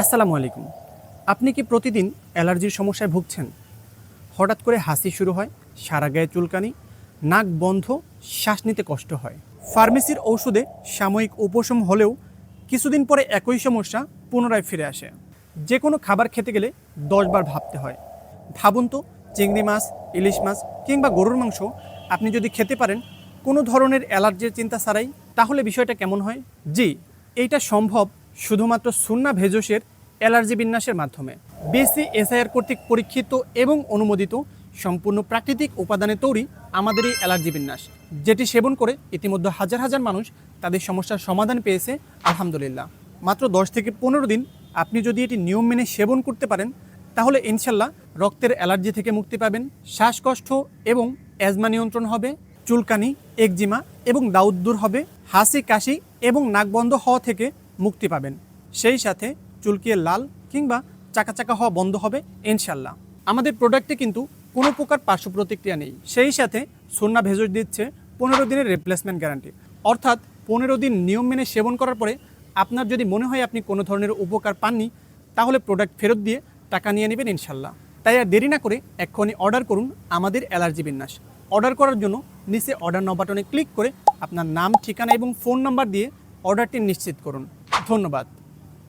আসসালামু আলাইকুম। আপনি কি প্রতিদিন অ্যালার্জির সমস্যায় ভুগছেন? হঠাৎ করে হাসি শুরু হয়, সারা গায়ে চুলকানি, নাক বন্ধ, শ্বাস নিতে কষ্ট হয়। ফার্মেসির ঔষধে সাময়িক উপশম হলেও কিছুদিন পরে একই সমস্যা পুনরায় ফিরে আসে। যে কোনো খাবার খেতে গেলে দশবার ভাবতে হয়। ভাবুন তো, চিংড়ি মাছ, ইলিশ মাছ কিংবা গরুর মাংস আপনি যদি খেতে পারেন, কোনো ধরনের অ্যালার্জির চিন্তা ছাড়াই, তাহলে বিষয়টা কেমন হয়? জি, এইটা সম্ভব শুধুমাত্র সুন্না ভেজসের অ্যালার্জি বিন্যাসের মাধ্যমে। বিসি এসআইআর কর্তৃক পরীক্ষিত এবং অনুমোদিত সম্পূর্ণ প্রাকৃতিক উপাদানে তৈরি আমাদের এই অ্যালার্জি বিন্যাস, যেটি সেবন করে ইতিমধ্যে হাজার হাজার মানুষ তাদের সমস্যার সমাধান পেয়েছে, আলহামদুলিল্লাহ। মাত্র দশ থেকে পনেরো দিন আপনি যদি এটি নিয়ম মেনে সেবন করতে পারেন, তাহলে ইনশাল্লাহ রক্তের অ্যালার্জি থেকে মুক্তি পাবেন। শ্বাসকষ্ট এবং অ্যাজমা নিয়ন্ত্রণ হবে, চুলকানি, একজিমা এবং দাউদ দূর হবে, হাসি, কাশি এবং নাক বন্ধ হওয়া থেকে মুক্তি পাবেন। সেই সাথে চুলকিয়ে লাল কিংবা চাকা চাকা হওয়া বন্ধ হবে ইনশাল্লাহ আমাদের প্রোডাক্টে কিন্তু কোনো প্রকার পার্শ্ব প্রতিক্রিয়া নেই। সেই সাথে সন্না ভেজস দিচ্ছে পনেরো দিনের রিপ্লেসমেন্ট গ্যারান্টি অর্থাৎ পনেরো দিন নিয়ম মেনে সেবন করার পরে আপনার যদি মনে হয় আপনি কোনো ধরনের উপকার পাননি, তাহলে প্রোডাক্ট ফেরত দিয়ে টাকা নিয়ে নেবেন ইনশাল্লাহ তাই আর দেরি না করে এক্ষুনি অর্ডার করুন আমাদের অ্যালার্জি বিন্যাস। অর্ডার করার জন্য নিচে অর্ডার নাও বাটনে ক্লিক করে আপনার নাম, ঠিকানা এবং ফোন নাম্বার দিয়ে অর্ডারটি নিশ্চিত করুন। ধন্যবাদ।